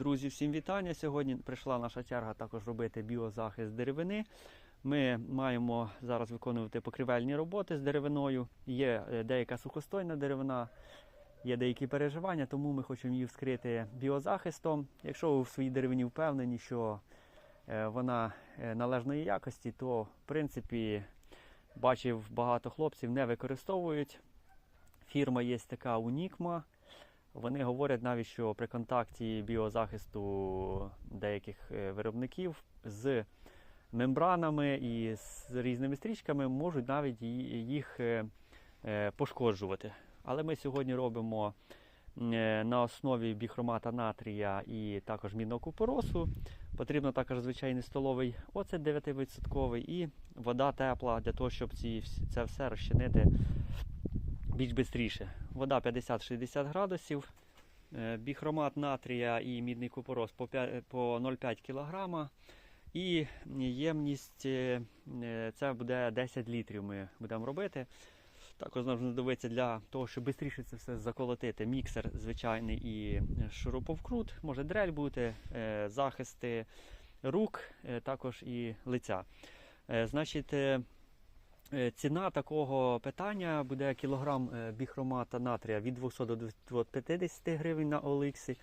Друзі, всім вітання. Сьогодні прийшла наша черга також робити біозахист деревини. Ми маємо зараз виконувати покривельні роботи з деревиною. Є е, деяка сухостойна деревина, є деякі переживання, тому ми хочемо її вскрити біозахистом. Якщо ви в своїй деревині впевнені, що е, вона е, належної якості, то в принципі бачив багато хлопців не використовують. Фірма є така Унікма. Вони говорять навіть, що при контакті біозахисту деяких е, виробників з мембранами і з різними стрічками можуть навіть їх е, е, пошкоджувати. Але ми сьогодні робимо на основі біхромата натрія і також мідного купоросу. Потрібно також звичайний столовий оцет 9% і вода тепла для того, щоб ці, це все розчинити більш швидше. Вода 50-60 градусів, е, біхромат натрія і мідний купорос по 0,5 кг. І ємність е, е, це буде 10 літрів. Ми будемо робити. Також нам знадобиться для того, щоб швидше це все заколотити. Міксер звичайний і шуруповкрут, може дрель бути, захисти рук, також і лиця. Значить, Ціна такого питання буде кілограм е, біхромата натрія від 200 до 250 гривень на Оликсі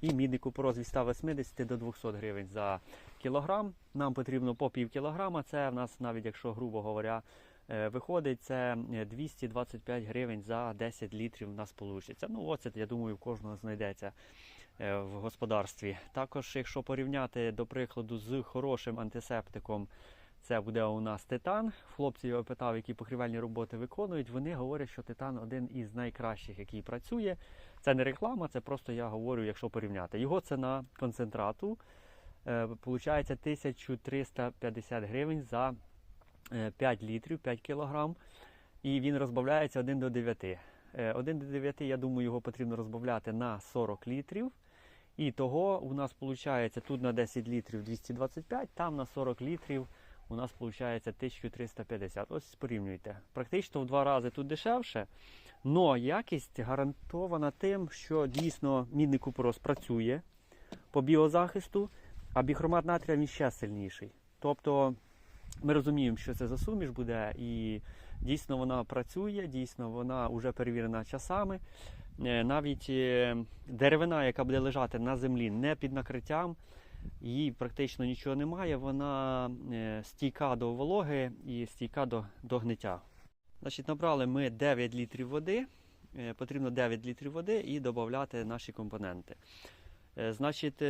і мідний купороз від 180 до 200 гривень за кілограм. Нам потрібно по пів кілограма. Це в нас, навіть якщо грубо говоря, е, виходить, це е, 225 гривень за 10 літрів у нас вийде. Ну, оцет, я думаю, в кожного знайдеться е, в господарстві. Також, якщо порівняти, до прикладу, з хорошим антисептиком. Це буде у нас титан. Хлопці його питав, які покривальні роботи виконують. Вони говорять, що титан один із найкращих, який працює. Це не реклама, це просто я говорю, якщо порівняти. Його ціна концентрату е, получається 1350 гривень за е, 5 літрів, 5 кілограм. І він розбавляється 1 до 9. Е, 1 до 9, я думаю, його потрібно розбавляти на 40 літрів. І того у нас виходить тут на 10 літрів 225, там на 40 літрів у нас виходить 1350. Ось порівнюйте. Практично в два рази тут дешевше, але якість гарантована тим, що дійсно мідний купорос працює по біозахисту, а біхромат натрія він ще сильніший. Тобто ми розуміємо, що це за суміш буде, і дійсно вона працює, дійсно вона вже перевірена часами. Е, Навіть е, деревина, яка буде лежати на землі, не під накриттям, їй практично нічого немає, вона е, стійка до вологи і стійка до, до гниття. Значить, набрали ми 9 літрів води. Е, Потрібно 9 літрів води і додати наші компоненти. Е, Значить,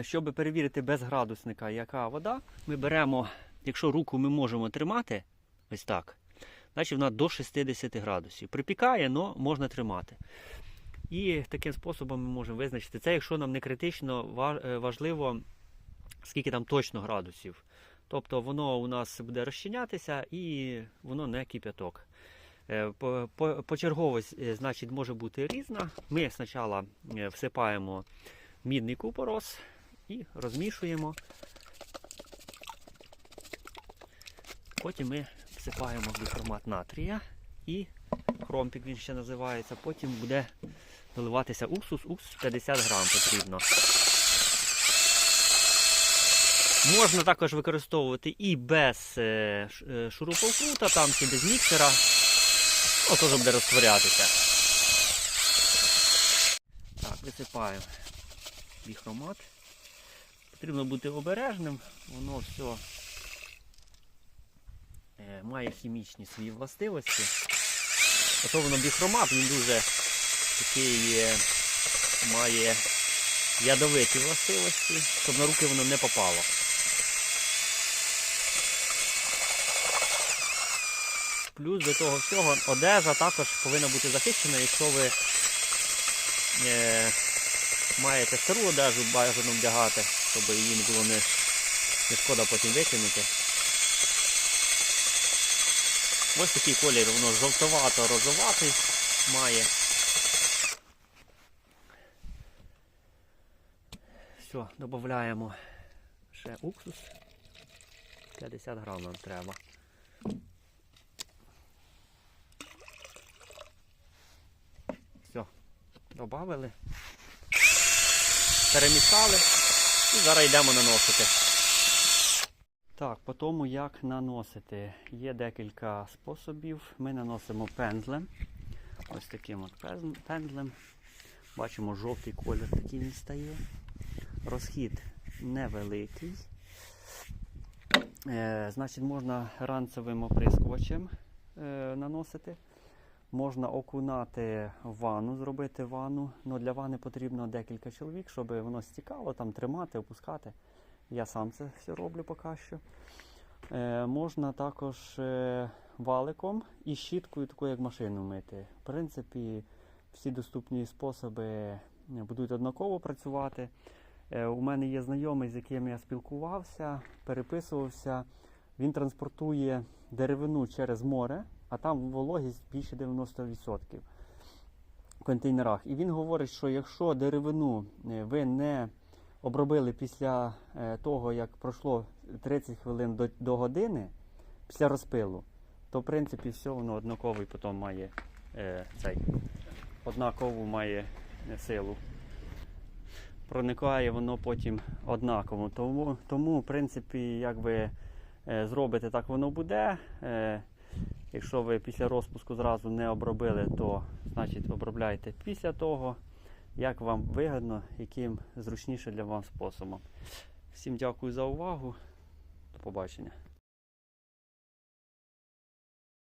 щоб перевірити без градусника, яка вода, ми беремо, якщо руку ми можемо тримати, ось так, значить вона до 60 градусів. Припікає, але можна тримати. І таким способом ми можемо визначити це, якщо нам не критично е, важливо, скільки там точно градусів. Тобто воно у нас буде розчинятися і воно не кип'яток. Е, по- по- Почерговість, е, значить, може бути різна. Ми спочатку всипаємо мідний купорос і розмішуємо. Потім ми всипаємо біформат натрія і хромпік він ще називається. Потім буде наливатися уксус, уксус 50 грам потрібно. Можна також використовувати і без е, е, шуруповкрута, там чи без міксера. О, теж буде розтворятися. Так, висипаємо біхромат. Потрібно бути обережним, воно все має хімічні свої властивості. Ото воно біхромат, він дуже такий має ядовиті властивості, щоб на руки воно не попало. Плюс до того всього одежа також повинна бути захищена, якщо ви е, маєте стару одежу бажано вдягати, щоб її не було не, не шкода потім викинути. Ось такий колір, воно жовтовато-розоватий має. Все, додаємо ще уксус. 50 грам нам треба. Все, додали. перемішали і зараз йдемо наносити. Так, по тому як наносити. Є декілька способів. Ми наносимо пензлем. Ось таким от пензлем. Бачимо, жовтий колір такий він стає. Розхід невеликий. Е, значить, можна ранцевим оприскувачем е, наносити. Можна окунати ванну, зробити ванну. Ну, для ванни потрібно декілька чоловік, щоб воно стікало, там тримати, опускати. Я сам це все роблю поки що. Е, можна також валиком і щіткою, такою як машину мити. В принципі, всі доступні способи будуть однаково працювати. Е, у мене є знайомий, з яким я спілкувався, переписувався. Він транспортує деревину через море, а там вологість більше 90% в контейнерах. І він говорить, що якщо деревину е, ви не обробили після е, того, як пройшло 30 хвилин до, до години після розпилу, то в принципі все воно однаковий потім має е, цей однакову має силу. Проникає воно потім однаково. Тому, тому в принципі, як ви е, зробите, так воно буде. Е, якщо ви після розпуску зразу не обробили, то значить обробляйте після того, як вам вигідно, яким зручніше для вас способом. Всім дякую за увагу. До побачення.